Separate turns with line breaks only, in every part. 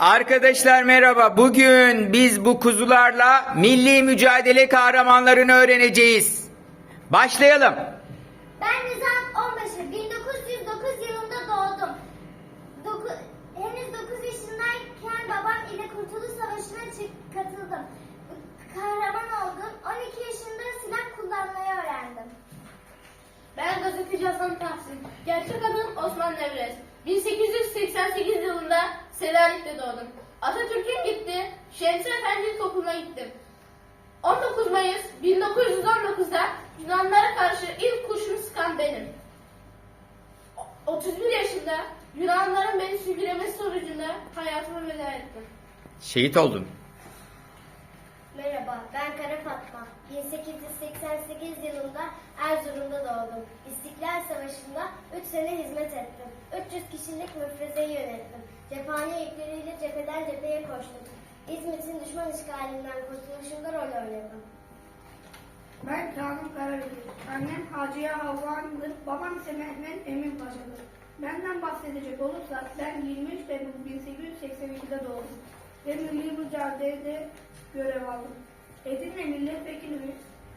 Arkadaşlar merhaba. Bugün biz bu kuzularla milli mücadele kahramanlarını öğreneceğiz. Başlayalım.
Ben Nizam Onbaşı. 1909 yılında doğdum. Doku- henüz 9 yaşındayken babam ile Kurtuluş Savaşı'na katıldım. Kahraman oldum. 12 yaşında silah kullanmayı öğrendim.
Ben gazeteci Hasan Tahsin. Gerçek adım Osman Nevres. 1888 yılında Selanik'te doğdum. Atatürk'ün gitti, Şemsi Efendi İlkokulu'na gittim. 19 Mayıs 1919'da Yunanlara karşı ilk kurşunu sıkan benim. O- 31 yaşında Yunanların beni sürgülemesi sonucunda hayatıma veda ettim.
Şehit oldun.
Merhaba, ben Kara Fatma. 1888 yılında Erzurum'da doğdum. İstiklal Savaşı'nda 3 sene hizmet ettim. 300 kişilik müfrezeyi yönettim. Cephane ekleriyle cepheden cepheye koştum. İzmit'in düşman işgalinden kurtuluşunda rol oynadım.
Ben Kazım Karabekir. Annem Hacıye Havva Hanım'dır. Babam ise Mehmet Emin Paşa'dır. Benden bahsedecek olursak ben 23 Temmuz 1882'de doğdum. Ve milli mücadelede görev aldım. Edirne Milletvekili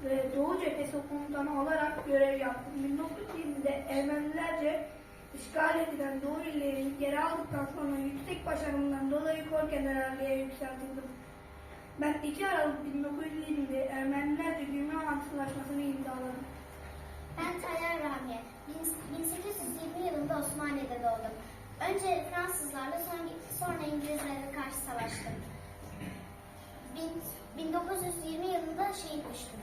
ve Doğu Cephesi Komutanı olarak görev yaptım. 1920'de Ermenilerce işgal edilen Doğu illerini geri aldıktan sonra yüksek başarımdan dolayı Kor Generalliğe yükseltildim. Ben 2 Aralık 1920'de Ermenilerce Gümrük Antlaşması'nı imzaladım.
Ben Tayyar Ramiye. 1820 yılında Osmaniye'de doğdum. Önce Fransızlarla sonra, sonra İngilizlerle karşı savaştım. Bin- 1920 yılında şehit düştüm.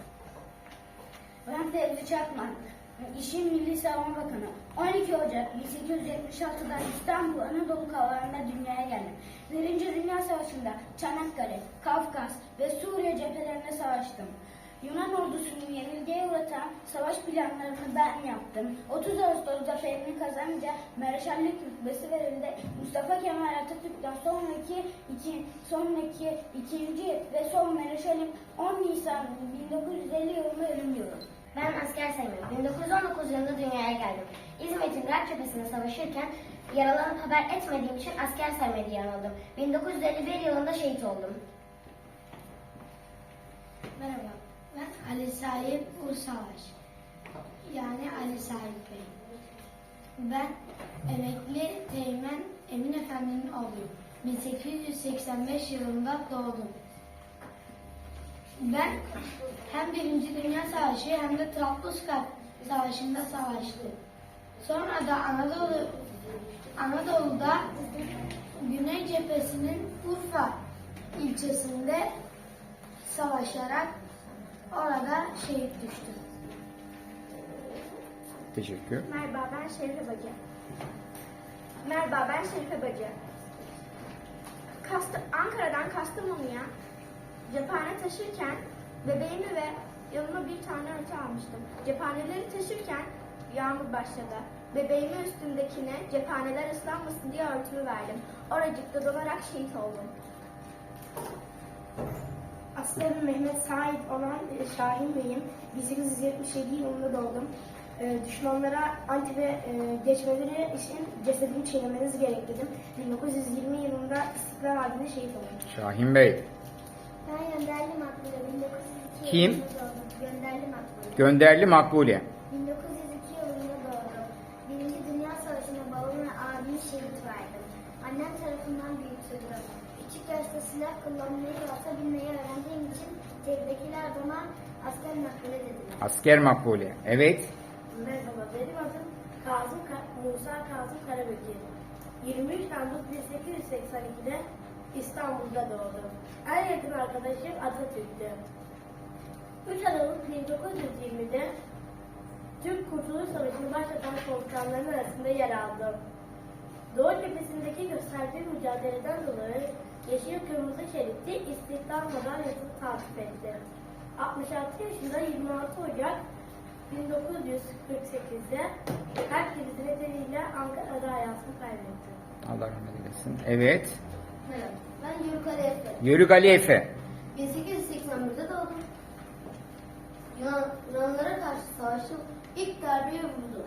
Ben Fevzi Çakmak. İşim Milli Savunma Bakanı. 12 Ocak 1876'da İstanbul Anadolu Havalarında dünyaya geldim. Birinci Dünya Savaşı'nda Çanakkale, Kafkas ve Suriye cephelerinde savaştım. Yunan ordusunu yenilgiye uğratan savaş planlarını ben yaptım. 30 Ağustos zaferini kazanınca Mareşallik rütbesi verildi. Mustafa Kemal Atatürk'ten sonraki iki, sonraki ikinci ve son Mareşalim 10 Nisan 1950 yılında
asker sayımım. 1919 yılında dünyaya geldim. İzmit'in Rak cephesinde savaşırken yaralanıp haber etmediğim için asker sayma diye anıldım. 1951 yılında şehit oldum.
Merhaba, ben Ali Sahip Ursavaş. Yani Ali Sahip Bey. Ben emekli teğmen Emin Efendi'nin oğluyum. 1885 yılında doğdum. Ben hem Birinci Dünya Savaşı hem de Trablusgarp Savaşı'nda savaştım. Sonra da Anadolu Anadolu'da Güney Cephesi'nin Urfa ilçesinde savaşarak orada şehit düştüm.
Teşekkür.
Merhaba ben Şerife Bacı. Merhaba ben Şerife Bacı. Kast Ankara'dan Kastamonu'ya cephane taşırken bebeğimi ve yanıma bir tane örtü almıştım. Cephaneleri taşırken yağmur başladı. Bebeğimin üstündekine cephaneler ıslanmasın diye örtümü verdim. Oracıkta donarak şehit oldum.
Aslen Mehmet Said olan e, Şahin Bey'im 1877 yılında doğdum. E, düşmanlara Antep'e e, geçmeleri için cesedimi çiğnemeniz gerek dedim. 1920 yılında İstiklal Harbi'nde şehit oldum.
Şahin Bey.
Ben Gönderli Makbule 1902
Kim?
yılında. Gönderli Makbule.
Gönderli Makbule.
1902 yılında doğdum. Birinci Dünya Savaşı'nda babamı ve abimi şehit verdim. Annem tarafından büyütüldüm. Küçük yaşta silah kullanmayı ve ata binmeyi öğrendiğim için evdekiler bana asker makbule dediler.
Asker Makbule. Evet.
Merhaba, benim adım Kazım Ka- Musa Kazım Karabekir. 23 Temmuz 1882'de İstanbul'da doğdum. En yakın arkadaşım Atatürk'tü. 3 Aralık 1920'de Türk Kurtuluş Savaşı'nı başlatan komutanların arasında yer aldım. Doğu cephesindeki gösterdiği mücadeleden dolayı yeşil kırmızı şeritli İstiklal Madalyası'nı takip etti. 66 yaşında 26 Ocak 1948'de kalp krizi nedeniyle Ankara'da hayatını kaybetti.
Allah rahmet eylesin. Evet.
Merhaba. Ben Yörük Ali Efe.
Yörük Ali Efe.
1881'de doğdum. Yunan, Yunanlara karşı savaştım. İlk darbeyi vurdum.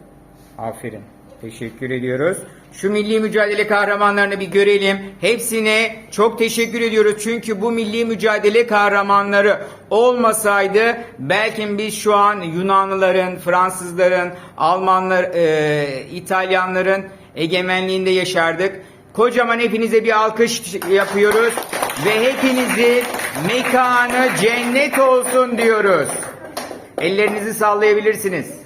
Aferin. Teşekkür ediyoruz. şu milli mücadele kahramanlarını bir görelim. Hepsine çok teşekkür ediyoruz. Çünkü bu milli mücadele kahramanları olmasaydı belki biz şu an Yunanlıların, Fransızların, Almanlar, e, İtalyanların egemenliğinde yaşardık. Kocaman hepinize bir alkış yapıyoruz ve hepinizin mekanı cennet olsun diyoruz. Ellerinizi sallayabilirsiniz.